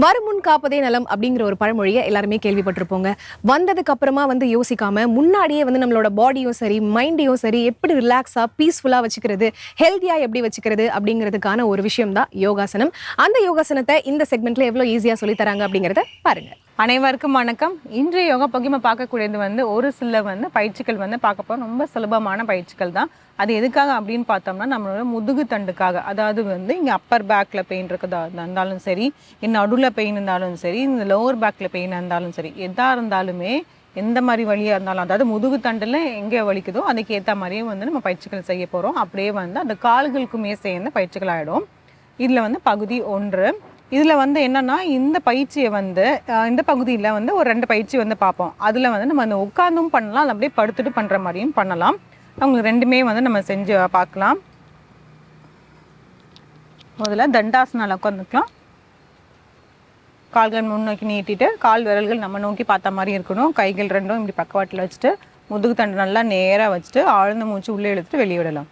வருமுன் காப்பதே நலம் அப்படிங்கிற ஒரு பழமொழியை எல்லாருமே கேள்விப்பட்டிருப்போங்க. வந்ததுக்கு அப்புறமா வந்து யோசிக்காம முன்னாடியே வந்து நம்மளோட பாடியும் சரி மைண்டையும் சரி எப்படி ரிலாக்ஸா பீஸ்ஃபுல்லா வச்சுக்கிறது ஹெல்த்தியா எப்படி வச்சுக்கிறது அப்படிங்கிறதுக்கான ஒரு விஷயம் தான் யோகாசனம். அந்த யோகாசனத்தை இந்த செக்மெண்ட்ல எவ்வளவு ஈஸியா சொல்லி தராங்க அப்படிங்கறத பாருங்க. அனைவருக்கும் வணக்கம். இன்றைய யோகா பகிம பார்க்கக்கூடியது வந்து ஒரு சில வந்து பயிற்சிகள் வந்து பார்க்க ரொம்ப சுலபமான பயிற்சிகள் தான். அது எதுக்காக அப்படின்னு பார்த்தோம்னா நம்மளோட முதுகு தண்டுக்காக. அதாவது வந்து இங்கே அப்பர் பேக்கில் பெயின் இருக்கதா இருந்தாலும் சரி இன்னும் நடுவில் பெயின் இருந்தாலும் சரி இந்த லோவர் பேக்கில் பெயின் இருந்தாலும் சரி எதாக இருந்தாலுமே எந்த மாதிரி வழியாக இருந்தாலும் அதாவது முதுகு தண்டில் எங்கே வலிக்குதோ அதுக்கு ஏற்ற மாதிரியே வந்து நம்ம பயிற்சிகள் செய்ய போகிறோம் அப்படியே வந்து அந்த கால்களுக்குமே சேர்ந்து பயிற்சிகள் ஆகிடும் இதில் வந்து பகுதி ஒன்று. இதில் வந்து என்னன்னா இந்த பயிற்சியை வந்து இந்த பகுதியில் வந்து ஒரு ரெண்டு பயிற்சி வந்து பார்ப்போம். அதில் வந்து நம்ம அந்த உட்காந்தும் பண்ணலாம் அது அப்படியே படுத்துட்டு பண்ணுற மாதிரியும் பண்ணலாம். அவங்களுக்கு ரெண்டுமே வந்து நம்ம செஞ்சு பார்க்கலாம். முதல்ல தண்டாசனால் உட்காந்துக்கலாம் கால்கள் முன்னோக்கி நீட்டிட்டு கால் விரல்கள் நம்ம நோக்கி பார்த்த மாதிரி இருக்கணும். கைகள் ரெண்டும் இப்படி பக்கவாட்டில் வச்சுட்டு முதுகு தண்டு நல்லா நேராக வச்சுட்டு ஆழ்ந்த மூச்சு உள்ளே இழுத்துட்டு வெளியே விடலாம்.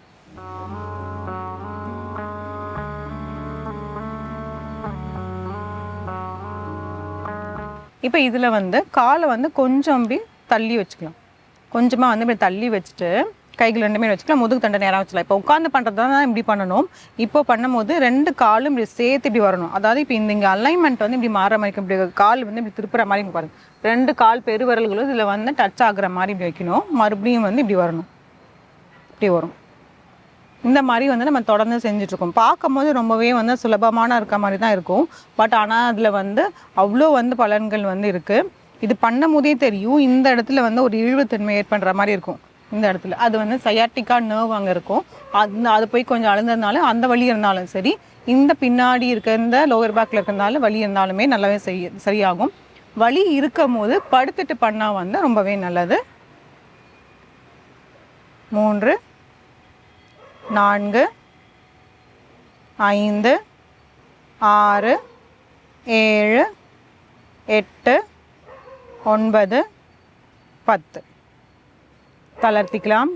இப்போ இதில் வந்து காலை வந்து கொஞ்சம் அப்படி தள்ளி வச்சுக்கலாம். கொஞ்சமாக வந்து இப்படி தள்ளி வச்சுட்டு கைகள் ரெண்டுமே வச்சுக்கலாம் முதுகு தண்டை நேராக வச்சுக்கலாம். இப்போ உட்காந்து பண்ணுறது தான் இப்படி பண்ணணும். இப்போ பண்ணும்போது ரெண்டு காலும் இப்படி சேர்த்து இப்படி வரணும். அதாவது இப்போ இந்த இங்கே அலைன்மெண்ட் வந்து இப்படி மாற மாதிரி இருக்கும். இப்படி கால் வந்து இப்படி திருப்புற மாதிரி இங்க பாருங்க. ரெண்டு கால் பெருவரல்களும் இதில் வந்து டச் ஆகுற மாதிரி இப்படி வைக்கணும். மறுபடியும் வந்து இப்படி வரணும். இப்படி வரும். இந்த மாதிரி வந்து நம்ம தொடர்ந்து செஞ்சுட்ருக்கோம் பார்க்கும்போது ரொம்பவே வந்து சுலபமான இருக்க மாதிரி தான் இருக்கும். பட் ஆனால் அதில் வந்து அவ்வளோ வந்து பலன்கள் வந்து இருக்குது இது பண்ணும் போதே தெரியும். இந்த இடத்துல வந்து ஒரு இழிவுத்தன்மை ஏற்படுற மாதிரி இருக்கும். இந்த இடத்துல. அது வந்து சயாட்டிக்கா நர்வ் அங்கே இருக்கும். அந்த அது போய் கொஞ்சம் அழுந்ததுனால அந்த வலி இருந்தாலும் சரி இந்த பின்னாடி இருக்க இந்த லோவர் பேக்கில் இருக்கிறதுனால வலி இருந்தாலுமே நல்லாவே செய்ய சரியாகும். வலி இருக்கும் போது படுத்துட்டு பண்ணால் வந்து ரொம்பவே நல்லது. மூன்று நான்கு ஐந்து ஆறு ஏழு எட்டு ஒன்பது பத்து. தளர்த்திக்கலாம்.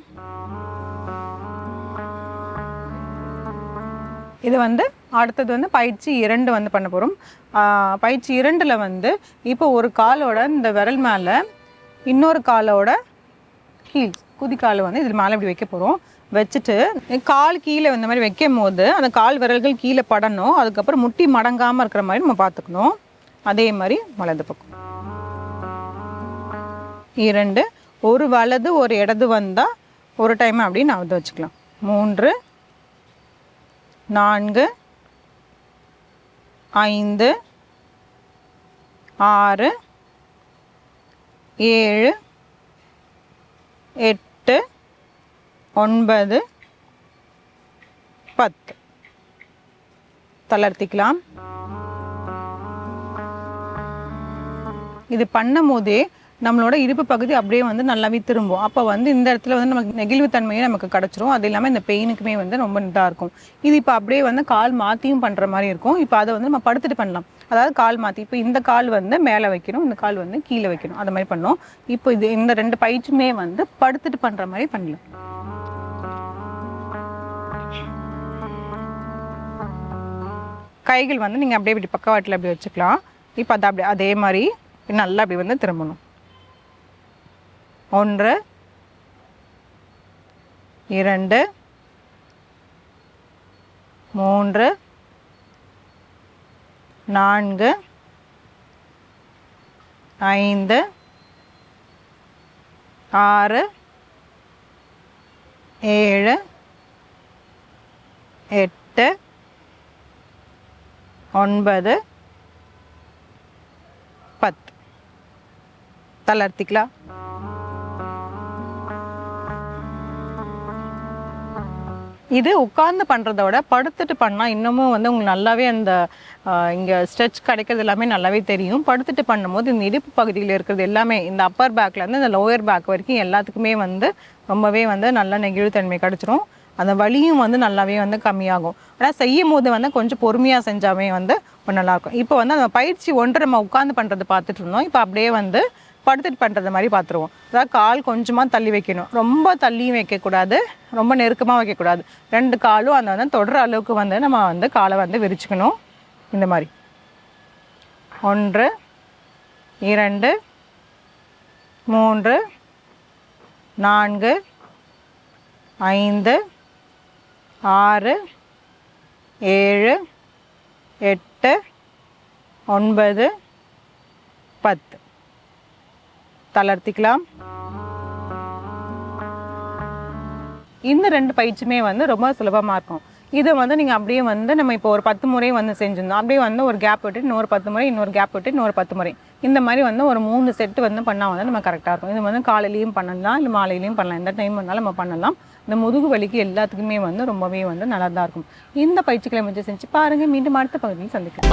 இது வந்து அடுத்தது வந்து பயிற்சி இரண்டு வந்து பண்ண போகிறோம் பயிற்சி இரண்டில் வந்து இப்போ ஒரு காலோட இந்த விரல் மேலே இன்னொரு காலோட கீழ் குதிக்கால் வந்து இதில் மேலே இப்படி வைக்க போகிறோம் வச்சுட்டு கால் கீழே இந்த மாதிரி வைக்கும் போது அந்த கால் விரல்கள் கீழே படணும். அதுக்கப்புறம் முட்டி மடங்காமல் இருக்கிற மாதிரி நம்ம பார்த்துக்கணும். அதே மாதிரி வலது பக்கம். இரண்டு ஒரு வலது ஒரு இடது வந்தால் ஒரு டைம் அப்படி நான் வச்சுக்கலாம். மூன்று நான்கு ஐந்து ஆறு ஏழு எட்டு ஒன்பது பத்து. தளர்த்திக்கலாம். இது பண்ணும் போதே நம்மளோட இடுப்பு பகுதி அப்படியே வந்து நல்லாவே திரும்பும். அப்போ வந்து இந்த இடத்துல வந்து நமக்கு நெகிழ்வுத்தன்மையே நமக்கு கிடச்சிரும். அது இல்லாமல் இந்த பெயினுக்குமே வந்து ரொம்ப இதாக இருக்கும். இது இப்போ அப்படியே வந்து கால் மாற்றியும் பண்ணுற மாதிரி இருக்கும். இப்போ அதை வந்து நம்ம படுத்துட்டு பண்ணலாம். அதாவது கால் மாற்றி இப்போ இந்த கால் வந்து மேலே வைக்கணும் இந்த கால் வந்து கீழே வைக்கணும். அது மாதிரி பண்ணோம் இப்போ இது இந்த ரெண்டு பயிற்சியுமே வந்து படுத்துட்டு பண்ணுற மாதிரி பண்ணலாம். கைகள் வந்து நீங்கள் அப்படியே இப்படி பக்கவாட்டில் அப்படி வச்சுக்கலாம். இப்போ அதை அப்படி அதே மாதிரி நல்லா அப்படி வந்து திரும்பணும். ஒன்று இரண்டு மூன்று நான்கு ஐந்து ஆறு ஏழு எட்டு ஒன்பது பத்து. தளர்த்திக்கலாம் இது உட்கார்ந்து பண்ணுறத விட படுத்துட்டு பண்ணால் இன்னமும் வந்து உங்களுக்கு நல்லாவே அந்த இங்கே ஸ்ட்ரெச் கிடைக்கிறது எல்லாமே நல்லாவே தெரியும். படுத்துட்டு பண்ணும்போது இந்த இடுப்பு பகுதியில் இருக்கிறது எல்லாமே இந்த அப்பர் பேக்லேருந்து இந்த லோயர் பேக் வரைக்கும் எல்லாத்துக்குமே வந்து ரொம்பவே வந்து நல்ல நெகிழ்வுத்தன்மை கிடச்சிரும். அந்த வலியும் வந்து நல்லாவே வந்து கம்மியாகும். ஆனால் செய்யும் போது வந்து கொஞ்சம் பொறுமையாக செஞ்சாமே வந்து நல்லாயிருக்கும் இப்போ வந்து அந்த பயிற்சி ஒன்று நம்ம உட்காந்து பண்ணுறது பார்த்துட்டு இருந்தோம். இப்போ அப்படியே வந்து படுத்துட்டு பண்ணுறது மாதிரி பார்த்துருவோம் அதாவது கால் கொஞ்சமாக தள்ளி வைக்கணும். ரொம்ப தள்ளியும் வைக்கக்கூடாது. ரொம்ப நெருக்கமாக வைக்கக்கூடாது. ரெண்டு காலும் அந்த வந்து தொடர அளவுக்கு வந்து நம்ம வந்து காலை வந்து விரிச்சுக்கணும். இந்த மாதிரி. ஒன்று இரண்டு மூன்று நான்கு ஐந்து ஆறு ஏழு எட்டு ஒன்பது பத்து. தளர்த்திக்கலாம். இந்த ரெண்டு பயிற்சியுமே வந்து ரொம்ப சுலபமாக இருக்கும். இதை வந்து நீங்கள் அப்படியே வந்து நம்ம இப்போ ஒரு பத்து முறை வந்து செஞ்சிருந்தோம். அப்படியே வந்து ஒரு கேப் விட்டு இன்னொரு பத்து முறை இன்னொரு கேப் விட்டு இன்னொரு பத்து முறை. இந்த மாதிரி வந்து ஒரு மூணு செட்டு வந்து பண்ணால் வந்து நம்ம கரெக்டாக இருக்கும். இது வந்து காலையிலையும் பண்ணலாம் இல்லை மாலையிலையும் பண்ணலாம். எந்த டைம் வந்தாலும் நம்ம பண்ணலாம். இந்த முதுகு வலிக்கு எல்லாத்துக்குமே வந்து ரொம்பவே வந்து நல்லா தான் இருக்கும். இந்த பயிற்சிகளை வந்து செஞ்சு பாருங்கள் மீண்டும் அடுத்த பகுதியில் சந்திக்கலாம்.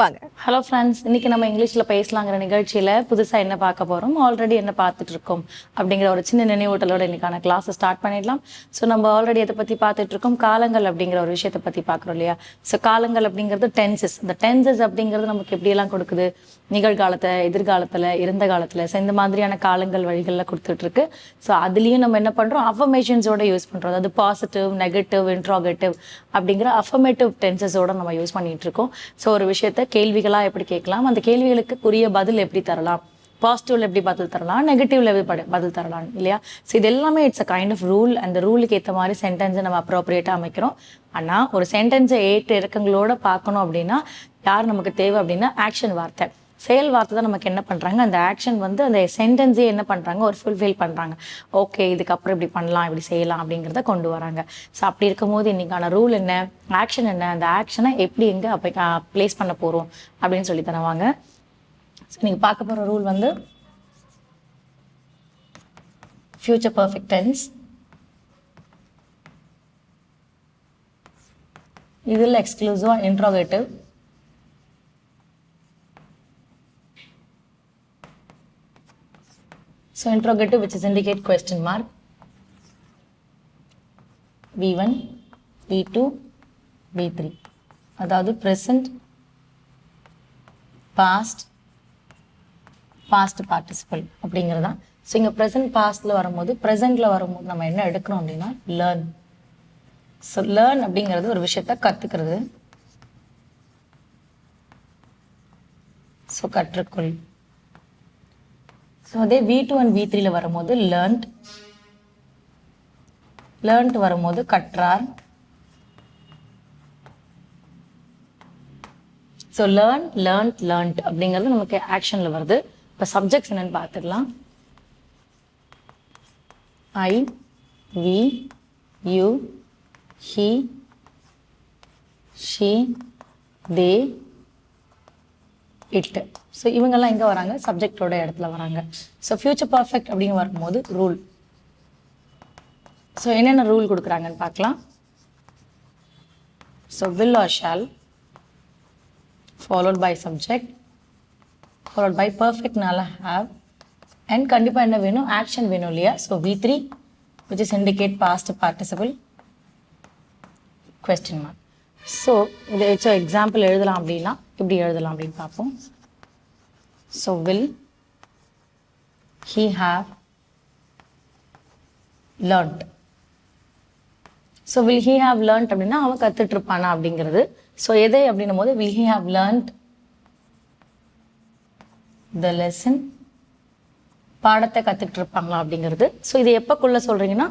வாங்க. ஹலோ ஃப்ரெண்ட்ஸ் இன்னைக்கு நம்ம இங்கிலீஷில் பேசலாங்கிற நிகழ்ச்சியில் புதுசாக என்ன பார்க்க போகிறோம் ஆல்ரெடி என்ன பார்த்துட்டு இருக்கோம்? அப்படிங்கிற ஒரு சின்ன நினைவூட்டலோட இன்னைக்கான கிளாஸை ஸ்டார்ட் பண்ணிடலாம். ஸோ நம்ம ஆல்ரெடி எதை பற்றி பார்த்துட்டு இருக்கோம். காலங்கள் அப்படிங்கிற ஒரு விஷயத்தை பற்றி பார்க்குறோம் இல்லையா? ஸோ காலங்கள் அப்படிங்கிறது டென்சஸ் இந்த டென்சஸ் அப்படிங்கிறது நமக்கு எப்படியெல்லாம் கொடுக்குது? நிகழ்காலத்தை எதிர்காலத்தில் இருந்த காலத்தில் ஸோ இந்த மாதிரியான காலங்கள் வழிகளில் கொடுத்துட்டு இருக்கு ஸோ அதுலேயும் நம்ம என்ன பண்ணுறோம் அஃபர்மேஷன்ஸோட யூஸ் பண்ணுறோம் அதாவது பாசிட்டிவ் நெகட்டிவ் இன்ட்ராகேட்டிவ் அப்படிங்கிற அஃபர்மேட்டிவ் டென்சஸோட நம்ம யூஸ் பண்ணிட்டு இருக்கோம் ஸோ ஒரு விஷயத்த கேள்விகளாக எப்படி கேட்கலாம்? அந்த கேள்விகளுக்கு உரிய பதில் எப்படி தரலாம்? பாசிட்டிவ்ல எப்படி பதில் தரலாம்? நெகட்டிவ்ல எப்படி பதில் தரலாம்? இல்லையா? ஸோ இது எல்லாமே it's a kind of rule அந்த ரூலுக்கு ஏற்ற மாதிரி சென்டென்ஸை நம்ம அப்ரோப்ரியேட்டாக அமைக்கிறோம். ஆனால் ஒரு சென்டென்ஸை ஏற்ற இறக்கங்களோட பார்க்கணும் அப்படின்னா யார் நமக்கு தேவை அப்படின்னா ஆக்ஷன் வார்த்தை. செயல் வார்த்தை தான் நமக்கு என்ன பண்ணுறாங்க அந்த ஆக்ஷன் வந்து அந்த சென்டென்ஸே என்ன பண்ணுறாங்க ஒரு ஃபுல்ஃபில் பண்ணுறாங்க ஓகே இதுக்கப்புறம் இப்படி பண்ணலாம் இப்படி செய்யலாம் அப்படிங்கிறத கொண்டு வராங்க. ஸோ அப்படி இருக்கும்போது இன்னைக்கான ரூல் என்ன? ஆக்ஷன் என்ன? அந்த ஆக்ஷனை எப்படி எங்கே அப்போ ப்ளேஸ் பண்ண போகிறோம் அப்படின்னு சொல்லி தருவாங்க. ஸோ நீங்கள் பார்க்க போகிற ரூல் வந்து ஃப்யூச்சர் பர்ஃபெக்ட் டென்ஸ் இதில் எக்ஸ்க்ளூசிவாக interrogative So interrogative which is indicate question mark. V1, V2, V3. அதாவது present, past, past participle அப்படிங்கிறது தான் ஸோ இங்கே ப்ரெசன்ட் பாஸ்டில் வரும்போது ப்ரெசென்ட்டில் வரும்போது நம்ம என்ன எடுக்கிறோம் அப்படின்னா லேர்ன் ஸோ லேர்ன் அப்படிங்கிறது ஒரு விஷயத்த கற்றுக்கிறது ஸோ கற்றுக்கொள் ஸோ அதே வி டூ அண்ட் வி த்ரீல வரும்போது லேர்ன்ட் லேர்ன்ட் வரும்போது கற்றார். ஸோ லேர்ன் லேர்ன்ட் லேர்ன்ட் அப்படிங்கிறது நமக்கு ஆக்ஷனில் வருது. இப்போ சப்ஜெக்ட்ஸ் என்னன்னு பார்த்துடலாம். I we you he she they எட்டு. ஸோ இவங்கெல்லாம் எங்கே வராங்க? சப்ஜெக்டோட இடத்துல வராங்க. ஸோ ஃபியூச்சர் பர்ஃபெக்ட் அப்படின்னு வரும்போது ரூல் ஸோ என்னென்ன ரூல் கொடுக்குறாங்கன்னு பார்க்கலாம். So will are shall followed by subject followed by பர்ஃபெக்ட்னால have and கண்டிப்பாக என்ன வேணும்? ஆக்ஷன் வேணும் இல்லையா? So V three which is indicate past participle question mark so இதை வச்சு எக்ஸாம்பிள் எழுதலாம் அப்படின்னா இப்படி எழுதலாம் அப்படின்னு பார்ப்போம். So will he have learnt so will he have learnt அப்படின்னா அவன் கற்றுட்ருப்பானா அப்படிங்கிறது. ஸோ எதை அப்படின்னும் போது will he have learnt the lesson பாடத்தை கற்றுக்கிட்டு இருப்பாங்களா அப்படிங்கிறது. ஸோ இது எப்போக்குள்ளே சொல்கிறீங்கன்னா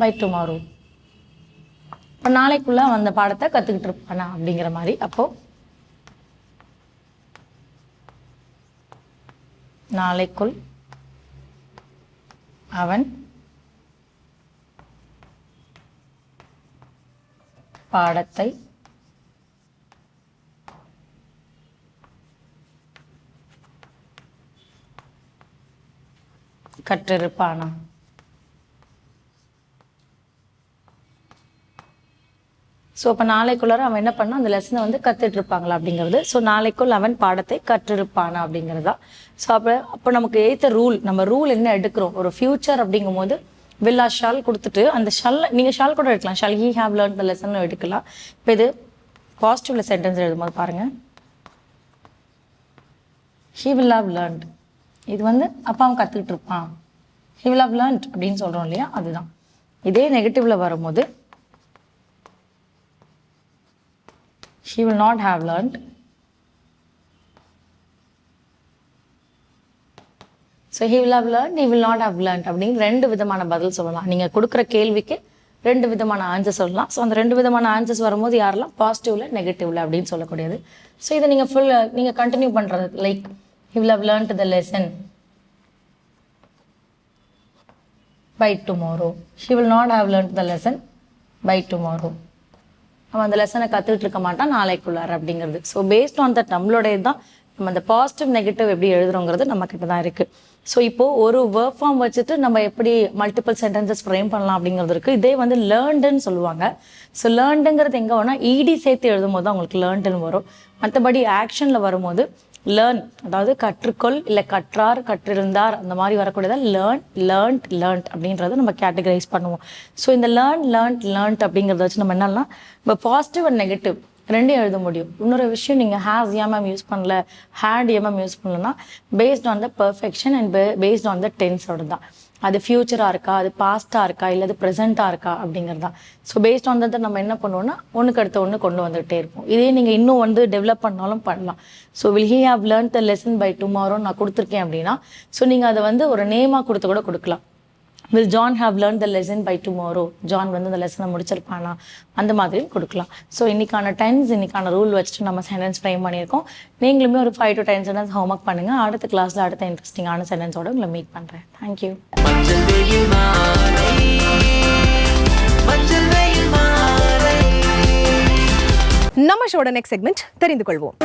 பை டுமாரோ இப்போ நாளைக்குள்ள அந்த பாடத்தை கற்றுக்கிட்டு இருப்பானா அப்படிங்கிற மாதிரி. அப்போ நாளைக்குள் அவன் பாடத்தை கற்றிருப்பானா? ஸோ அப்போ நாளைக்குள்ளார அவன் என்ன பண்ணால் அந்த லெசனை வந்து கற்றுட்டு இருப்பாங்களா அப்படிங்கிறது. ஸோ நாளைக்குள் அவன் பாடத்தை கற்றிருப்பானா அப்படிங்கிறது தான். ஸோ அப்போ அப்போ நமக்கு ஏற்ற ரூல் நம்ம ரூல் என்ன எடுக்கிறோம்? ஒரு ஃபியூச்சர் அப்படிங்கும்போது வில்லா ஷால் கொடுத்துட்டு அந்த ஷால் நீங்கள் ஷால் கூட எடுக்கலாம். Shall he have learn the lesson எடுக்கலாம். இப்போ இது பாசிட்டிவ்ல சென்டென்ஸ் எழுதும்போது பாருங்கள் ஹீ வில் ஹவ் லேர்ன்ட் இது வந்து அப்பா அவன் கற்றுக்கிட்டு இருப்பான் ஹி வில் ஹவ் லேர்ன்ட் அப்படின்னு சொல்கிறோம் இல்லையா? அதுதான். இதே நெகட்டிவ்ல வரும்போது she will not have learnt. So he will have learn he will not have learn அப்படின்னு ரெண்டு விதமான பதில் சொல்லலாம் நீங்கள் கொடுக்குற கேள்விக்கு ரெண்டு விதமான ஆன்சர் சொல்லலாம் ஸோ அந்த ரெண்டு விதமான ஆன்சர்ஸ் வரும்போது யாரெல்லாம் பாசிட்டிவில் நெகட்டிவில் அப்படின்னு சொல்லக்கூடியது ஸோ இதை நீங்கள் ஃபுல் நீங்கள் கண்டினியூ பண்ணுறது like he will have learn to the lesson by tomorrow he will not have learn the lesson by tomorrow அவன் அந்த லெசனை கற்றுக்கிட்டு இருக்க மாட்டான் நாளைக்குள்ளார் அப்படிங்கிறது. ஸோ பேஸ்ட் ஆன் தட் நம்மளுடைய தான் நம்ம அந்த பாசிட்டிவ் நெகட்டிவ் எப்படி எழுதுறோங்கிறது நம்ம கிட்ட தான் இருக்குது ஸோ இப்போது ஒரு ஒர்க் ஃபார்ம் வச்சுட்டு நம்ம எப்படி மல்டிபிள் சென்டென்சஸ் ஃப்ரேம் பண்ணலாம் அப்படிங்கிறது இருக்குது இதே வந்து லேர்ன்டுன்னு சொல்லுவாங்க. ஸோ லேர்ண்டுங்கிறது எங்கே வேணால் இடி சேர்த்து எழுதும் போது தான் உங்களுக்கு லேர்ன்டுன்னு வரும் மற்றபடி ஆக்ஷனில் வரும்போது லேர்ன் அதாவது கற்றுக்கொள் இல்லை கற்றார் கற்றிருந்தார் அந்த மாதிரி வரக்கூடியதான் லேர்ன் லேர்ன்ட் லேர்ன்ட் அப்படின்றத நம்ம கேட்டகரைஸ் பண்ணுவோம். ஸோ இந்த லேர்ன் லேர்ன்ட் லேர்ன்ட் அப்படிங்கிறத வச்சு நம்ம என்னன்னா இப்போ பாசிட்டிவ் அண்ட் நெகட்டிவ் ரெண்டும் எழுத முடியும். இன்னொரு விஷயம் நீங்கள் ஹேஸ் ஏன் யூஸ் பண்ணல ஹேட் ஏன் யூஸ் பண்ணலன்னா based on the perfection and based on the டென்ஸோட தான் அது ஃப்யூச்சராக இருக்கா? அது பாஸ்ட்டாக இருக்கா? இல்லை அது ப்ரெசென்ட்டாக இருக்கா? அப்படிங்கிறது. தான் ஸோ பேஸ்ட் ஆன் தட் நம்ம என்ன பண்ணுவோம்னா ஒன்றுக்கு அடுத்த ஒன்று கொண்டு வந்துகிட்டே இருப்போம். இதே நீங்கள் இன்னும் வந்து டெவலப் பண்ணாலும் பண்ணலாம். So will he have learn the lesson by tomorrow நான் கொடுத்துருக்கேன் அப்படின்னா ஸோ நீங்கள் அதை வந்து ஒரு நேமாக கொடுத்து கூட கொடுக்கலாம். Will John have learn the lesson by tomorrow John வந்து அந்த லெசனை முடிச்சிருப்பானா? அந்த மாதிரியும் கொடுக்கலாம். ஸோ இன்னைக்கான டென்ஸ் இன்னைக்கான ரூல் வச்சுட்டு நம்ம சென்டென்ஸ் ஃப்ரேம் பண்ணியிருக்கோம். நீங்களுமே ஒரு five to ten sentence homework பண்ணுங்கள் அடுத்த கிளாஸில் அடுத்த இன்ட்ரெஸ்டிங்கான சென்டென்ஸோட உங்களை மீட் பண்ணுறேன் தேங்க்யூ நம்ம ஷோட நெக்ஸ்ட் செக்மெண்ட் தெரிந்து கொள்வோம்.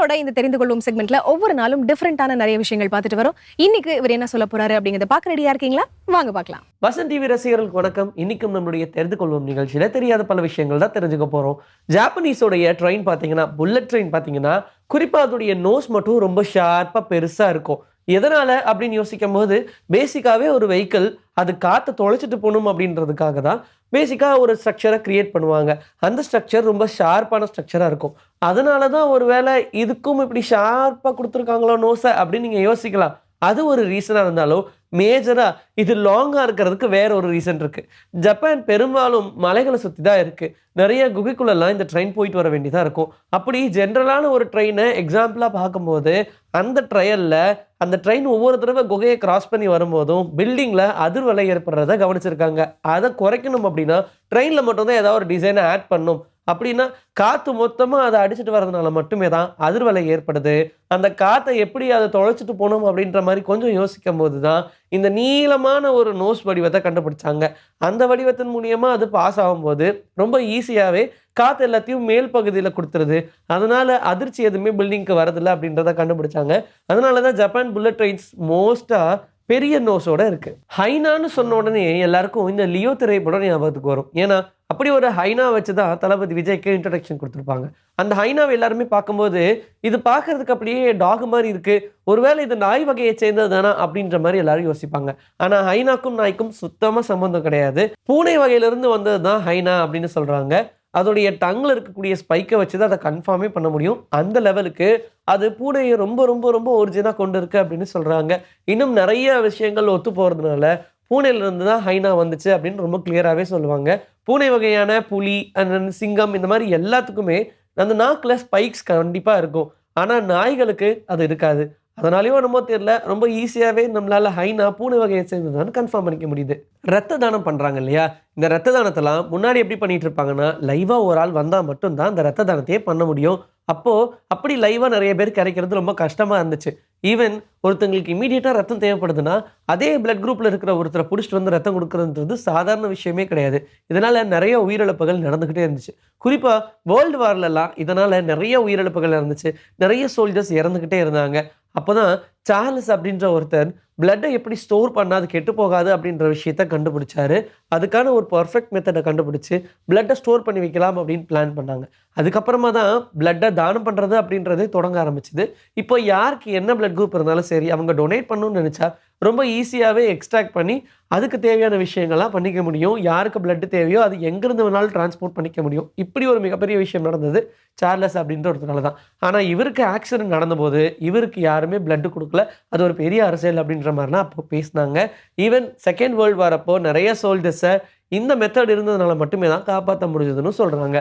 நம்மளோட இந்த தெரிந்து கொள்ளும் செக்மெண்ட்ல ஒவ்வொரு நாளும் டிஃப்ரெண்டான நிறைய விஷயங்கள் பார்த்துட்டு வரோம். இன்னைக்கு இவர் என்ன சொல்ல போறாரு அப்படிங்கறத பார்க்க ரெடியா இருக்கீங்களா? வாங்க பார்க்கலாம். வசந்த் டிவி ரசிகர்களுக்கு வணக்கம். இன்னைக்கும் நம்மளுடைய தெரிந்து கொள்வோம் நிகழ்ச்சியில தெரியாத பல விஷயங்கள் தான் தெரிஞ்சுக்க போறோம். ஜாப்பனீஸோடைய ட்ரெயின் பார்த்தீங்கன்னா புல்லட் ட்ரெயின் பார்த்தீங்கன்னா குறிப்பா அதோடைய நோஸ் மட்டும் ரொம்ப ஷார்ப்பா பெருசா இருக்கும். எதனால அப்படின்னு யோசிக்கும் போது பேசிக்காவே ஒரு வெஹிக்கிள் அது காற்றை தொலைச்சிட்டு போகணும் அப்படின்றதுக்காக தான் பேசிக்காக ஒரு ஸ்ட்ரக்சரை க்ரியேட் பண்ணுவாங்க. அந்த ஸ்ட்ரக்சர் ரொம்ப ஷார்ப்பான ஸ்ட்ரக்சராக இருக்கும். அதனால தான் ஒரு வேளை இதுக்கும் இப்படி ஷார்ப்பாக கொடுத்துருக்காங்களோ நோசை அப்படின்னு நீங்கள் யோசிக்கலாம். அது ஒரு ரீசனாக இருந்தாலும் மேஜராக இது லாங்காக இருக்கிறதுக்கு வேற ஒரு ரீசன் இருக்குது ஜப்பான் பெரும்பாலும் மலைகளை சுற்றி தான் இருக்குது நிறைய குகைக்குள்ளெல்லாம் இந்த ட்ரெயின் போயிட்டு வர வேண்டியதாக இருக்கும். அப்படி ஜென்ரலான ஒரு ட்ரெயினை எக்ஸாம்பிளாக பார்க்கும்போது அந்த ட்ரையலில் அந்த ட்ரெயின் ஒவ்வொரு தடவை குகையை கிராஸ் பண்ணி வரும்போதும் பில்டிங்கில் அதிர்வலை ஏற்படுறத கவனிச்சிருக்காங்க. அதை குறைக்கணும் அப்படின்னா ட்ரெயினில் மட்டும்தான் ஏதாவது ஒரு டிசைனை ஆட் பண்ணும். அப்படின்னா காற்று மொத்தமாக அதை அடிச்சிட்டு வர்றதுனால மட்டுமே தான் அதிர்வலை ஏற்படுது. அந்த காற்றை எப்படி அதை தொலைச்சிட்டு போகணும் அப்படின்ற மாதிரி கொஞ்சம் யோசிக்கும் போது தான் இந்த நீளமான ஒரு நோஸ் வடிவத்தை கண்டுபிடிச்சாங்க. அந்த வடிவத்தின் மூலியமாக அது பாஸ் ஆகும்போது ரொம்ப ஈஸியாகவே காற்று எல்லாத்தையும் மேல் பகுதியில் கொடுத்துருது. அதனால் அதிர்ச்சி எதுவுமே பில்டிங்க்கு வரதில்லை அப்படின்றத கண்டுபிடிச்சாங்க. அதனால தான் ஜப்பான் புல்லட் ட்ரெயின்ஸ் மோஸ்ட்டாக பெரிய நோஸோட இருக்கு. ஹைனான்னு சொன்ன உடனே எல்லாருக்கும் இந்த லியோ திரைப்படம் ஞாபகத்துக்கு வரும். ஏன்னா அப்படி ஒரு ஹைனா வச்சு தான் தளபதி விஜய்க்கு இன்ட்ரடக்ஷன் கொடுத்துருப்பாங்க. அந்த ஹைனாவை எல்லாருமே பார்க்கும்போது இது பார்க்கறதுக்கு அப்படியே டாக் மாதிரி இருக்கு. ஒருவேளை இது நாய் வகையை சேர்ந்தது தானா அப்படின்ற மாதிரி எல்லாரும் யோசிப்பாங்க. ஆனா ஹைனாக்கும் நாய்க்கும் சுத்தமா சம்பந்தம் கிடையாது. பூனை வகையிலிருந்து வந்தது தான் ஹைனா அப்படின்னு சொல்றாங்க. அதோடைய டங்கில் இருக்கக்கூடிய ஸ்பைக்கை வச்சு தான் அதை கன்ஃபார்மே பண்ண முடியும். அந்த லெவலுக்கு அது பூனையை ரொம்ப ரொம்ப ரொம்ப ஒரிஜினாக கொண்டு இருக்கு அப்படின்னு சொல்கிறாங்க இன்னும் நிறைய விஷயங்கள் ஒத்து போகிறதுனால பூனையிலிருந்து தான் ஹைனா வந்துச்சு அப்படின்னு ரொம்ப கிளியராகவே சொல்லுவாங்க. பூனை வகையான புலி அண்ட் சிங்கம் இந்த மாதிரி எல்லாத்துக்குமே அந்த நாக்கில் ஸ்பைக்ஸ் கண்டிப்பாக இருக்கும். ஆனால் நாய்களுக்கு அது இருக்காது. அதனாலயோ என்னமோ தெரியல ரொம்ப ஈஸியாகவே நம்மளால் ஹைனா பூனை வகையை சேர்ந்ததான்னு கன்ஃபார்ம் பண்ணிக்க முடியுது. ரத்த தானம் பண்ணுறாங்க இல்லையா? இந்த ரத்த தானத்தெல்லாம் முன்னாடி எப்படி பண்ணிட்டு இருப்பாங்கன்னா லைவாக ஒரு ஆள் வந்தால் மட்டும்தான் இந்த ரத்த தானத்தையே பண்ண முடியும். அப்போது அப்படி லைவாக நிறைய பேர் கிடைக்கிறது ரொம்ப கஷ்டமாக இருந்துச்சு. ஈவன் ஒருத்தங்களுக்கு இமீடியட்டாக ரத்தம் தேவைப்படுதுன்னா அதே பிளட் குரூப்பில் இருக்கிற ஒருத்தரை பிடிச்சிட்டு வந்து ரத்தம் கொடுக்குறதுன்றது சாதாரண விஷயமே கிடையாது. இதனால் நிறைய உயிரிழப்புகள் நடந்துக்கிட்டே இருந்துச்சு. குறிப்பாக வேர்ல்டு வார்லலாம் இதனால் நிறைய உயிரிழப்புகள் இருந்துச்சு நிறைய சோல்ஜர்ஸ் இறந்துக்கிட்டே இருந்தாங்க. அப்போ தான் சார்லஸ் அப்படின்ற ஒருத்தர் பிளட்டை எப்படி ஸ்டோர் பண்ணாது கெட்டு போகாது அப்படின்ற விஷயத்த கண்டுபிடிச்சாரு. அதுக்கான ஒரு பர்ஃபெக்ட் மெத்தடை கண்டுபிடிச்சு பிளட்டை ஸ்டோர் பண்ணி வைக்கலாம் அப்படின்னு பிளான் பண்ணாங்க. அதுக்கப்புறமா தான் பிளட்டை தானம் பண்ணுறது அப்படின்றதே தொடங்க ஆரம்பிச்சுது. இப்போ யாருக்கு என்ன பிளட் குரூப் இருந்தாலும் சரி அவங்க டொனேட் பண்ணணும்னு நினச்சா ரொம்ப ஈஸியாகவே எக்ஸ்ட்ராக்ட் பண்ணி அதுக்கு தேவையான விஷயங்கள்லாம் பண்ணிக்க முடியும். யாருக்கு பிளட்டு தேவையோ அது எங்கேருந்து வேணாலும் டிரான்ஸ்போர்ட் பண்ணிக்க முடியும். இப்படி ஒரு மிகப்பெரிய விஷயம் நடந்தது சார்லஸ் அப்படின்ற ஒருத்தனால தான். ஆனால் இவருக்கு ஆக்சிடென்ட் நடந்தபோது இவருக்கு யாருமே பிளட்டு கொடுக்கல. அது ஒரு பெரிய அரசியல் அப்படின்ற மாதிரிலாம் அப்போ பேசினாங்க. ஈவன் செகண்ட் வேர்ல்டு வாரப்போ நிறைய சோல்ஜர்ஸை இந்த மெத்தட் இருந்ததுனால மட்டுமே தான் காப்பாற்ற முடிஞ்சதுன்னு சொல்கிறாங்க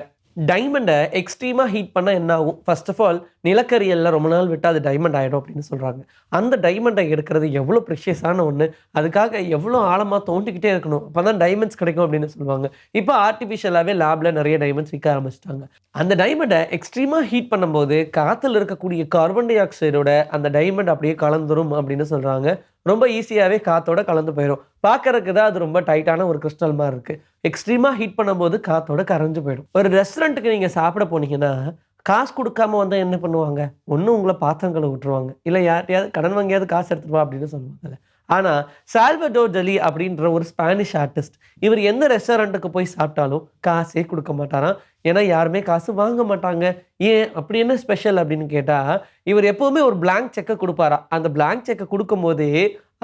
டைமண்டை எக்ஸ்ட்ரீமாக ஹீட் பண்ணால் என்ன ஆகும்? ஃபர்ஸ்ட் ஆஃப் ஆல் நிலக்கரியெல்லாம் ரொம்ப நாள் விட்டால் அது டைமண்ட் ஆகிடும் அப்படின்னு சொல்கிறாங்க அந்த டைமண்டை எடுக்கிறது எவ்வளோ ப்ரிஷியஸான ஒன்று அதுக்காக எவ்வளோ ஆழமாக தோண்டிக்கிட்டே இருக்கணும்? அப்போ தான் டைமண்ட்ஸ் கிடைக்கும் அப்படின்னு சொல்லுவாங்க. இப்போ ஆர்டிஃபிஷியலாகவே லேபில் நிறைய டைமண்ட்ஸ் விற்க ஆரம்பிச்சிட்டாங்க. அந்த டைமண்டை எக்ஸ்ட்ரீமாக ஹீட் பண்ணும்போது காற்றுல இருக்கக்கூடிய கார்பன் டை ஆக்சைடோட அந்த டைமண்ட் அப்படியே கலந்துரும் அப்படின்னு சொல்கிறாங்க ரொம்ப ஈஸியாகவே காத்தோட கலந்து போயிடும் பார்க்கறதுக்கு தான் அது ரொம்ப டைட்டான ஒரு கிறிஸ்டல் மாதிரி இருக்குது எக்ஸ்ட்ரீமாக ஹீட் பண்ணும்போது காத்தோட கரைஞ்சு போயிடும். ஒரு ரெஸ்டாரண்ட்டுக்கு நீங்கள் சாப்பிட போனீங்கன்னா காசு கொடுக்காம வந்தால் என்ன பண்ணுவாங்க? ஒன்றும் உங்களை பாத்திரங்களை விட்டுருவாங்க இல்லை யார்ட்டையாவது கடன் வாங்கியாவது காசு எடுத்துருவா அப்படின்னு சொல்லுவாங்கல்ல. ஆனால் சால்வடோ ஜலி அப்படின்ற ஒரு ஸ்பானிஷ் ஆர்டிஸ்ட் இவர் எந்த ரெஸ்டாரண்ட்டுக்கு போய் சாப்பிட்டாலும் காசே கொடுக்க மாட்டாராம். ஏன்னா யாருமே காசு வாங்க மாட்டாங்க. ஏன் அப்படி என்ன ஸ்பெஷல் அப்படின்னு கேட்டால் இவர் எப்போவுமே ஒரு பிளாங்க் செக்கை கொடுப்பாரா அந்த பிளாங்க் செக்கை கொடுக்கும்போதே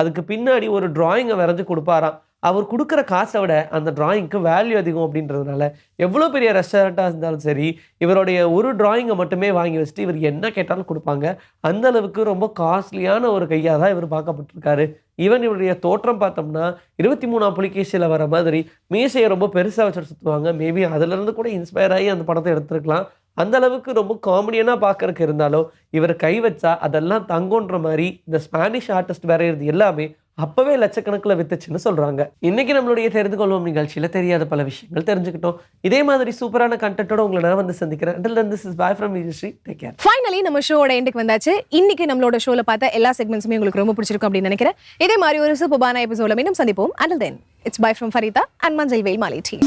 அதுக்கு பின்னாடி ஒரு டிராயிங்கை வரைஞ்சி கொடுப்பாராம். அவர் கொடுக்குற காசை விட அந்த டிராயிங்க்கு வேல்யூ அதிகம் அப்படின்றதுனால எவ்வளோ பெரிய ரெஸ்டாரண்ட்டாக இருந்தாலும் சரி இவருடைய ஒரு டிராயிங்கை மட்டுமே வாங்கி வச்சுட்டு இவர் என்ன கேட்டாலும் கொடுப்பாங்க. அந்த அளவுக்கு ரொம்ப காஸ்ட்லியான ஒரு கையாக தான் இவர் பார்க்கப்பட்டிருக்காரு. ஈவன் இவருடைய தோற்றம் பார்த்தோம்னா இருபத்தி மூணாம் புலிகேசியில் வர மாதிரி மீசையை ரொம்ப பெருசாக வச்சுட்டு சுற்றுவாங்க மேபி அதுலேருந்து கூட இன்ஸ்பயர் ஆகி அந்த படத்தை எடுத்துருக்கலாம். அந்த அளவுக்கு ரொம்ப காமெடியனாக பார்க்கறதுக்கு இருந்தாலும் இவர் கை வச்சா அதெல்லாம் தங்குன்ற மாதிரி இந்த ஸ்பானிஷ் ஆர்டிஸ்ட் வரைகிறது எல்லாமே அப்பவே லட்சக்கணக்கில் வித்துச்சுன்னு சொல்றாங்க. இன்னைக்கு நம்மளுடைய தெரிந்து கொள்வோம் நிகழ்ச்சியில தெரியாத பல விஷயங்கள் தெரிஞ்சுக்கிட்டோம். இதே மாதிரி சூப்பரான கண்டென்ட்டோட உங்களை நான் வந்து சந்திக்கிறேன். Until then this is bye from Vijayashree take care finally நம்ம ஷோட எண்டுக்கு வந்தாச்சு. இன்னைக்கு நம்மளோட ஷோல பார்த்த எல்லா செக்மெண்ட்ஸுமே உங்களுக்கு ரொம்ப பிடிச்சிருக்கும் அப்படின்னு நினைக்கிறேன். இதே மாதிரி ஒரு சூப்பரான எபிசோட மீண்டும் சந்திப்போம். Until then it's bye from Farida and Manjal Veyil மாலை டீ